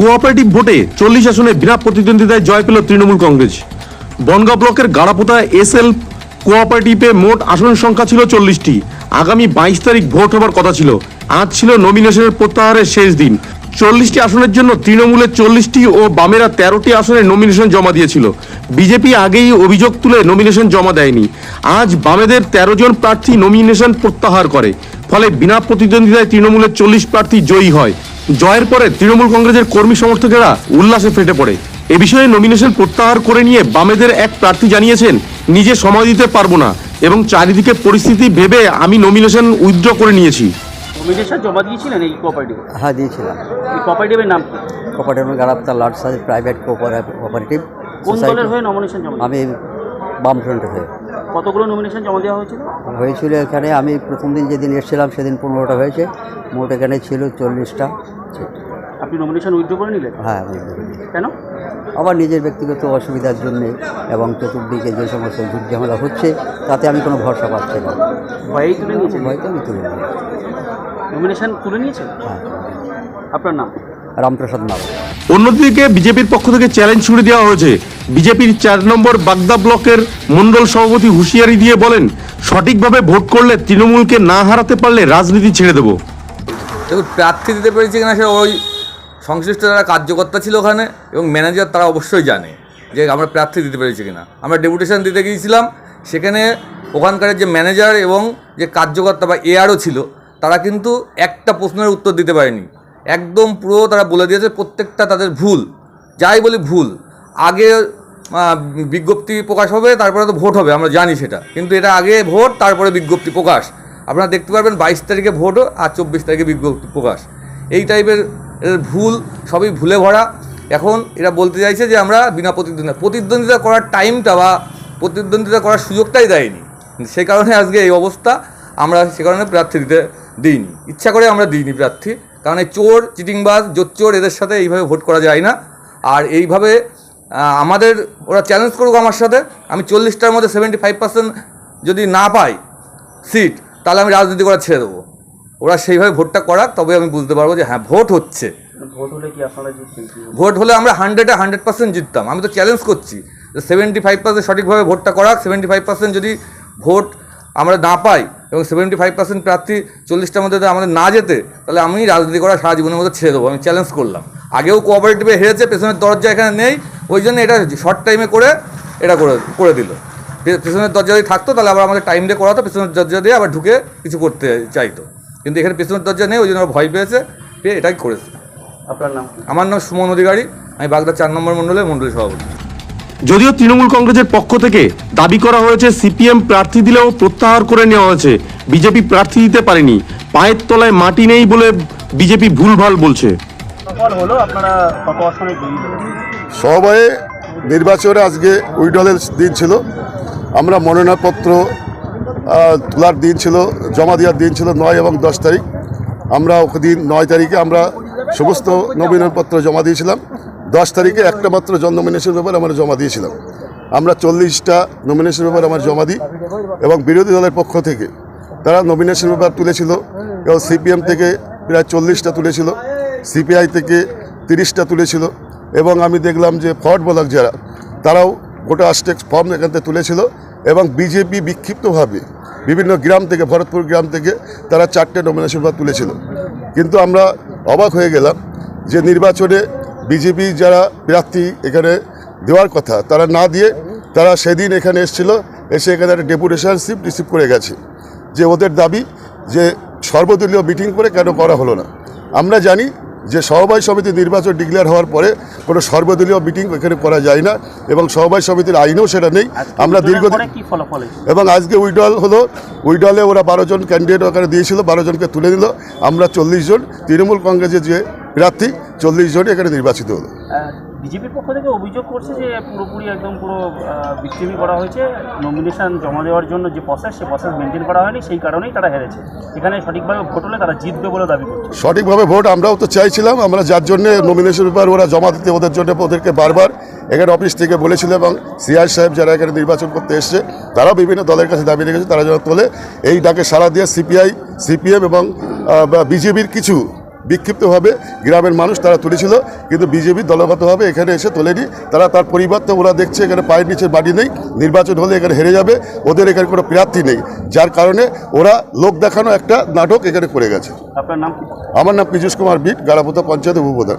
Cooperative ভোটে চল্লিশ আসনে বিনা প্রতিদ্বন্দ্বিতায় জয় পেল তৃণমূল কংগ্রেস। বনগাঁ ব্লকের গাড়াপোতা এস এল কোঅপারেটিভে মোট আসনের সংখ্যা ছিল চল্লিশটি। আগামী বাইশ তারিখ ভোট হবার কথা ছিল। আজ ছিল নমিনেশনের প্রত্যাহারের শেষ দিন। চল্লিশটি আসনের জন্য তৃণমূলের চল্লিশটি ও বামেরা তেরোটি আসনে নমিনেশন জমা দিয়েছিল। বিজেপি আগেই অভিযোগ তুলে নমিনেশন জমা দেয়নি। আজ বামেদের তেরো জন প্রার্থী নমিনেশন প্রত্যাহার করে। ফলে বিনা প্রতিদ্বন্দ্বিতায় তৃণমূলের চল্লিশ প্রার্থী জয়ী হয়। জয়ের পরে তৃণমূল কংগ্রেসের কর্মী সমর্থকেরা উল্লাসে ফেটে পড়ে। এ বিষয়ে নমিনেশন প্রত্যাহার করে নিয়ে বামেদের এক প্রার্থী জানিয়েছেন নিজে সময় দিতে পারব না এবং চারিদিকে পরিস্থিতি ভেবে আমি নমিনেশন উইথড্র করে নিয়েছি। নমিনেশন জমা দিয়েছিলেন এই কোঅপারেটিভে হ্যাঁ দিয়েছিলাম। এই কোঅপারেটিভের নাম সাইজ প্রাইভেট কোঅপারেটিভ কোন দলের হয়ে নমিনেশন জমা আমি বামফ্রন্টের হয়ে। কতগুলো নমিনেশন জমা দেওয়া হয়েছিল? হয়েছিল এখানে আমি প্রথম দিন যেদিন এসেছিলাম সেদিন পনেরোটা হয়েছে। মোট এখানে ছিল চল্লিশটা আপনি নমিনেশন উইথড্র করে নিলেন? হ্যাঁ। কেন? আমার নিজের ব্যক্তিগত অসুবিধার জন্যে এবং চতুর্দিকে যে সমস্ত ঝুট ঝামেলা হচ্ছে তাতে আমি কোনো ভরসা পাচ্ছি না। ভয়েই তুলে নিয়েছেন? হয়তো আমি তুলে নিই নমিনেশন তুলে নিয়েছেন? হ্যাঁ। আপনার নাম? রামপ্রসাদ মাল অন্যদিকে বিজেপির পক্ষ থেকে চ্যালেঞ্জ ছুড়ে দেওয়া হয়েছে। বিজেপির চার নম্বর বাগদা ব্লকের মন্ডল সভাপতি হুঁশিয়ারি দিয়ে বলেন, সঠিকভাবে ভোট করলে তৃণমূলকে না হারাতে পারলে রাজনীতি ছেড়ে দেবো। দেখুন, প্রার্থী দিতে পেরেছি কিনা সে ওই সংশ্লিষ্ট যারা কার্যকর্তা ছিল ওখানে এবং ম্যানেজার তারা অবশ্যই জানে যে আমরা প্রার্থী দিতে পেরেছি কিনা। আমরা ডেপুটেশন দিতে গিয়েছিলাম, সেখানে ওখানকার যে ম্যানেজার এবং যে কার্যকর্তা বা এআরও ছিল, তারা কিন্তু একটা প্রশ্নের উত্তর দিতে পারেনি। একদম পুরো তারা বলে দিয়েছে প্রত্যেকটা তাদের ভুল, যাই বলি ভুল। আগে বিজ্ঞপ্তি প্রকাশ হবে, তারপরে তো ভোট হবে, আমরা জানি সেটা। কিন্তু এটা আগে ভোট, তারপরে বিজ্ঞপ্তি প্রকাশ। আপনারা দেখতে পারবেন বাইশ তারিখে ভোটও আর চব্বিশ তারিখে বিজ্ঞপ্তি প্রকাশ। এই টাইপের ভুল, সবই ভুলে ভরা। এখন এরা বলতে চাইছে যে আমরা বিনা প্রতিদ্বন্দ্বিতা প্রতিদ্বন্দ্বিতা করার টাইমটা বা প্রতিদ্বন্দ্বিতা করার সুযোগটাই দেয়নি। সে কারণে আজকে এই অবস্থা, আমরা সে কারণে প্রার্থী দিতে দিইনি। ইচ্ছা করে আমরা দিইনি প্রার্থী, কারণ এই চোর, চিটিংবাজ, জোচ্চোর, এদের সাথে এইভাবে ভোট করা যায় না। আর এইভাবে আমাদের ওরা চ্যালেঞ্জ করুক আমার সাথে। আমি চল্লিশটার মধ্যে সেভেন্টি ফাইভ পার্সেন্ট যদি না পাই সিট তাহলে আমি রাজনীতি করা ছেড়ে দেবো। ওরা সেইভাবে ভোটটা করাক তবে আমি বুঝতে পারব যে হ্যাঁ ভোট হচ্ছে। ভোট হলে আমরা হান্ড্রেডে হান্ড্রেড পার্সেন্ট জিততাম। আমি তো চ্যালেঞ্জ করছি সেভেন্টি ফাইভ পার্সেন্ট সঠিকভাবে ভোটটা করাক সেভেন্টি ফাইভ পার্সেন্ট যদি ভোট আমরা না পাই এবং সেভেন্টি ফাইভ পার্সেন্ট প্রার্থী চল্লিশটার মধ্যে যদি আমাদের না যেতে তাহলে আমি রাজনীতি করা সারা জীবনের মধ্যে ছেড়ে দেবো। আমি চ্যালেঞ্জ করলাম। আগেও কোঅপারেটিভে হেরেছে পেছনের দরজা এখানে নেই। ওই জন্য এটা শর্ট টাইমে করে এটা করে করে দিল। পেছনের দরজা যদি থাকতো তাহলে আবার আমাদের টাইম দিয়ে করাতো পেছনের দরজা দিয়ে আবার ঢুকে কিছু করতে চাইতো। কিন্তু এখানে পেছনের দরজা নেই ওই জন্য ভয় পেয়েছে পেয়ে এটাই করেছে। আপনার নাম? আমার নাম সুমন অধিকারী আমি বাগদা চার নম্বর মণ্ডলের মণ্ডলী সভাপতি। যদিও তৃণমূল কংগ্রেসের পক্ষ থেকে দাবি করা হয়েছে সিপিএম প্রার্থী দিলেও প্রত্যাহার করে নেওয়া হয়েছে বিজেপি প্রার্থী দিতে পারেনি পায়ের তলায় মাটি নেই বলে বিজেপি ভুলভাল বলছে। সবাই নির্বাচনে আজকে উইডলের দিন ছিল। আমরা মনোনয়নপত্র তোলার দিন ছিল, জমা দেওয়ার দিন ছিল নয় এবং দশ তারিখ। আমরা দিন নয় তারিখে আমরা সমস্ত নমিনেশনপত্র জমা দিয়েছিলাম। দশ তারিখে একটা মাত্র জন নমিনেশন ব্যাপার আমরা জমা দিয়েছিলাম। আমরা চল্লিশটা নমিনেশন ব্যাপার আমরা জমা দিই এবং বিরোধী দলের পক্ষ থেকে। তারা নমিনেশন ব্যাপার তুলেছিল এবং সিপিএম থেকে প্রায় চল্লিশটা তুলেছিল। সিপিআই থেকে তিরিশটা তুলেছিল এবং আমি দেখলাম যে ফর্ড ব্লক যারা, তারাও গোটা আস্টেক্স ফর্ম এখান থেকে তুলেছিল এবং বিজেপি বিক্ষিপ্তভাবে বিভিন্ন গ্রাম থেকে, ভরতপুর গ্রাম থেকে তারা চারটে নমিনেশন বা তুলেছিল। কিন্তু আমরা অবাক হয়ে গেলাম যে নির্বাচনে বিজেপি যারা প্রার্থী এখানে দেওয়ার কথা, তারা না দিয়ে তারা সেদিন এখানে এসেছিল, এসে এখানে একটা ডেপুটেশন সিপ রিসিভ করে গেছে যে ওদের দাবি যে সর্বদলীয় মিটিং করে কেন করা হলো না। আমরা জানি যে সহবায় সমিতি নির্বাচন ডিক্লেয়ার হওয়ার পরে কোনো সর্বদলীয় মিটিং এখানে করা যায় না এবং সহবায় সমিতির আইনেও সেটা নেই। আমরা দীর্ঘদিন? এবং আজকে উইডল হলো উইডলে ওরা বারো জন ক্যান্ডিডেট ওখানে দিয়েছিল বারো জনকে তুলে দিল। আমরা চল্লিশ জন তৃণমূল কংগ্রেসের যে প্রার্থী চল্লিশ জন এখানে নির্বাচিত হলো। বিজেপির পক্ষ থেকে অভিযোগ করছে যে পুরোপুরি একদম পুরো বিক্রিমি করা হয়েছে। নমিনেশন জমা দেওয়ার জন্য যে প্রসেস সে প্রসেস মেনটেন করা হয়নি, সেই কারণেই তারা হেরেছে। এখানে সঠিকভাবে ভোট হলে তারা জিতবে বলে দাবি করছে। সঠিকভাবে ভোট আমরাও তো চাইছিলাম, আমরা যার জন্য নমিনেশন পেপার ওরা জমা দিতে, ওদের জন্য ওদেরকে বারবার এখানে অফিস থেকে বলেছিল এবং সিআই সাহেব যারা এখানে নির্বাচন করতে এসছে, তারাও বিভিন্ন দলের কাছে দাবি রেখেছে, তারা যেন তোলে। এই ডাকে সাড়া দিয়ে সিপিআই সিপিএম এবং বিজেপির কিছু বিক্ষিপ্তভাবে গ্রামের মানুষ তারা তুলেছিল কিন্তু বিজেপি দলগতভাবে এখানে এসে তোলেনি। তারা তার পরিবর্তে ওরা দেখছে এখানে পায়ের নিচে বাড়ি নেই নির্বাচন হলে এখানে হেরে যাবে ওদের এখানে কোনো প্রার্থী নেই। যার কারণে ওরা লোক দেখানো একটা নাটক এখানে করে গেছে। আপনার নাম আমার নাম পীযুষ কুমার বিট গাড়াপোতা পঞ্চায়েত উপপ্রধান।